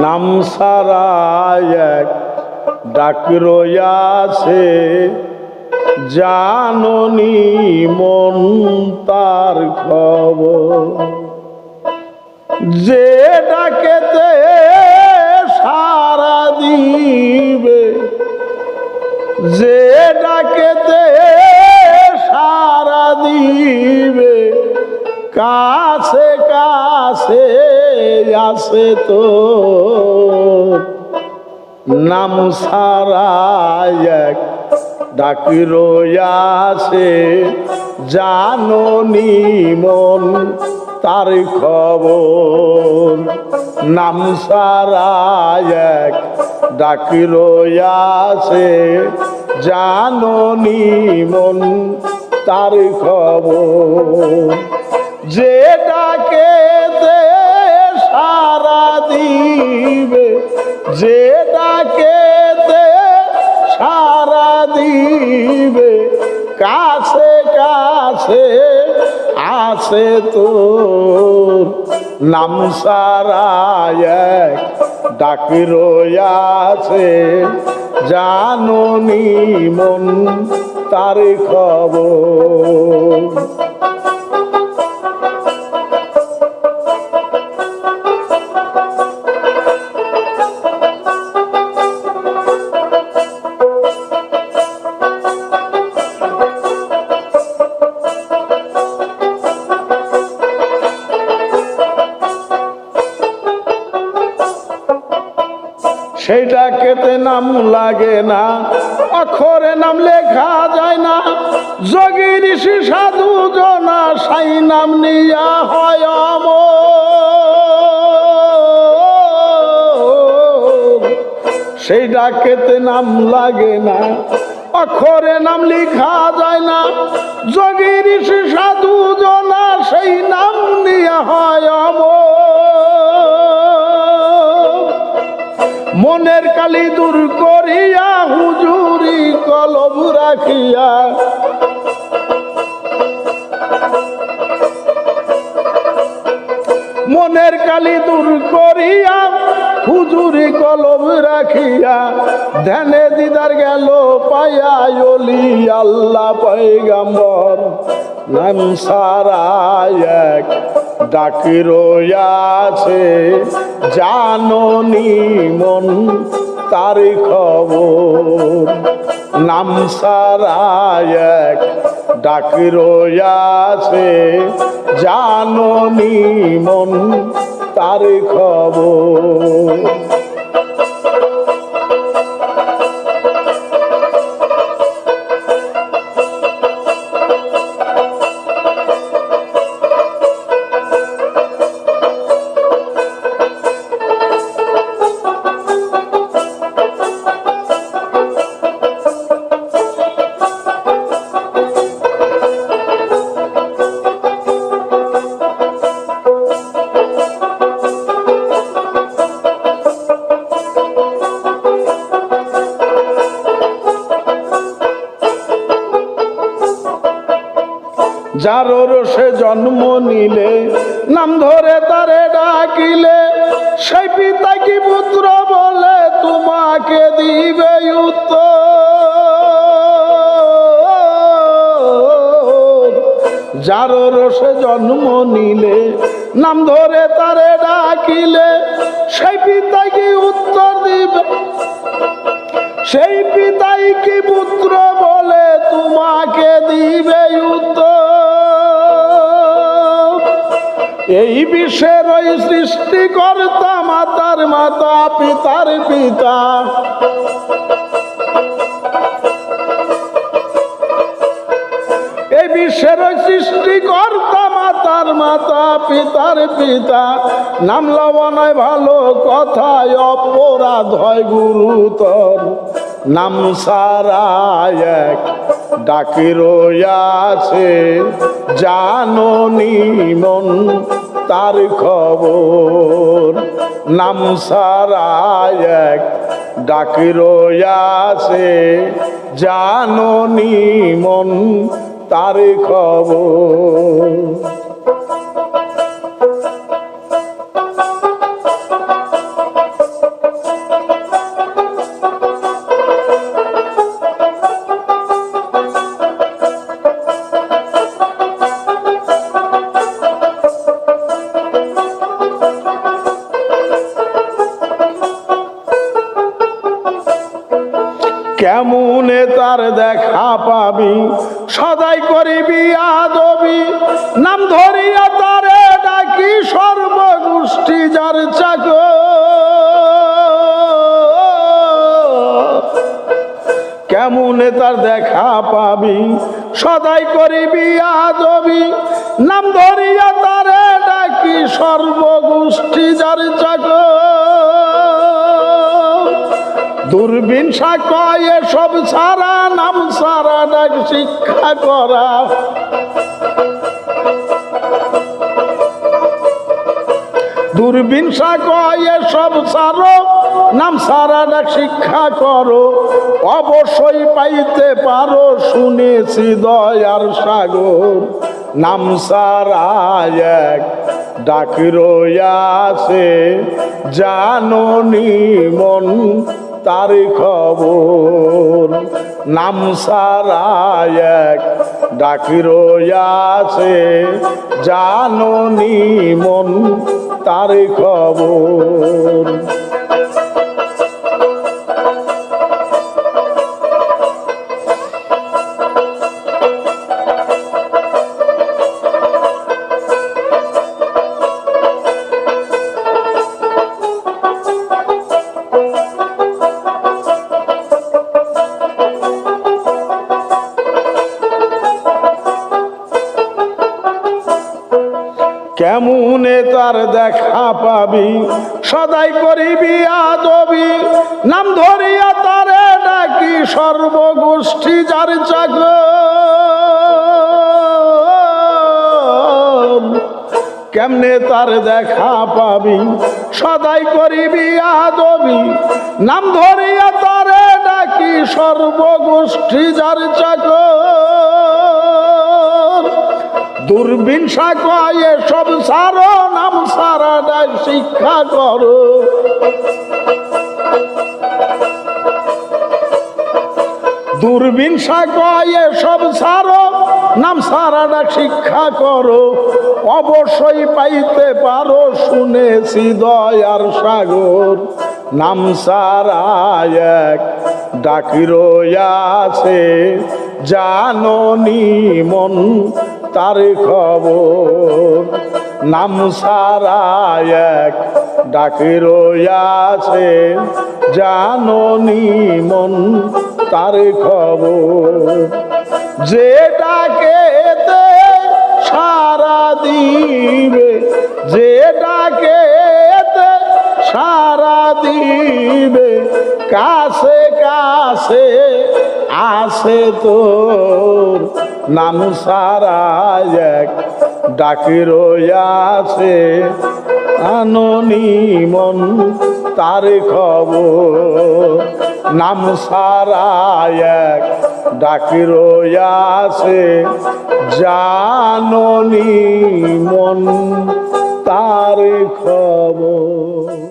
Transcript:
নাম সারা এক ডাক রয়াছে জাননি মন তার খবর। যে ডাকেতে সারা দিবে, যে ডাকেতে আসে তো নাম সারা এক ডাকি জাননি মন তার খবর। নাম সারা এক ডাকি জাননি মন তার খবর। যে ডাকে সারা দিবে, যে ডাকে সারা দিবে। কাছে কাছে আছে তোর নাম সারা এক ডাকি রয়াছে। জাননি মন তার খবর। সেইটা কেতে নাম লাগে না, অক্ষরে নাম লেখা যায় না যোগী ঋষি, সাধু, জনা, সাই নাম নিয়া হয়। সেই ডাকেতে নাম লাগে না, অক্ষরে নাম লেখা যায় না যোগী ঋষি, সাধু মনের কালি দূর করিয়া হুজুরি কলব রাখিয়া। মনের কালি দূর করিয়া হুজুরি কলব রাখিয়া, ধ্যানে দিদার গেল পায়া অলি, আল্লাহ পৈগম্বর নাম সারা এক। ডাকি রয়াছে জাননি মন তার খবর? নাম সারায় এক ডাকি রয়াছে জাননি মন তার খবর। যারো রসে জন্ম নিলে, নাম ধরে তারে ডাকিলে, সেই পিতা কি পুত্র বলে তোমাকে দিবে যারো রসে জন্ম নিলে, নাম ধরে তারে ডাকিলে, সেই পিতা কি উত্তর দিবে? সেই পিতাই কি পুত্র বলে তোমাকে দিবে উত্তর? এই বিশ্বের ওই সৃষ্টিকর্তা মাতার মাতা, পিতার পিতা। এই বিশ্বের ওই সৃষ্টিকর্তা মাতার মাতা, পিতার পিতা। নাম লবণয় ভালো কথায়, অপরাধ হয় গুরুতর। নাম সারা এক ডাকি রয়াছে জাননি মন তার খবর? নাম সারা এক ডাকি রয়াছে জাননি মন তার খবর? কেমনে তার দেখা পাবি? সদাই করিবি আদবি। নাম ধরিয়া তারে ডাকি সর্বগোষ্ঠী যার চাক। কেমনে তার দেখা পাবি? সদাই করিবি আদবি। নাম ধরিয়া তারে ডাকি সর্বগোষ্ঠী যার চাক। দূরবীন কয়ে সব সারা নাম সারা ডাক শিক্ষা করা। দূরবীন কয়ে সব সারো, নাম সারা ডাক শিক্ষা করো। অবশ্যই পাইতে পারো, শুনেছি দয়ার সাগর। নাম সারা এক ডাক রয়াছে জাননি মন তার খবর। নাম সারায় এক ডাক রয়াছে জাননি মন তার খবর। কেমনে তার দেখা পাবি? সদাই করিবি আদবি। নাম ধরিয়া তারে ডাকি সর্বগোষ্ঠী যার চাক কেমনে তার দেখা পাবি? সদাই করিবি আদবি। নাম ধরিয়া তারে ডাকি সর্বগোষ্ঠী যার চাকর দূরবীন কয়ে সব সারো, নাম সারা ডাক শিক্ষা করো দূরবীন কয়ে সব সারো, নাম সারা ডাক শিক্ষা করো অবশ্যই পাইতে পারো, শুনেছি দয়ার সাগর। নাম সারা এক ডাকির আছে, জাননি মন তার খবর। নাম সারা এক ডাকির আছে জাননি মন তার খবর। যে ডাকেতে সারা দিবে, যে ডাকেতে সারা দিবে, কাছে কাছে আসে তোর। নাম সারা এক ডাকির আছে আননি মন তার খবর। নাম সারা এক ডাকির আছে জাননি মন তার খবর।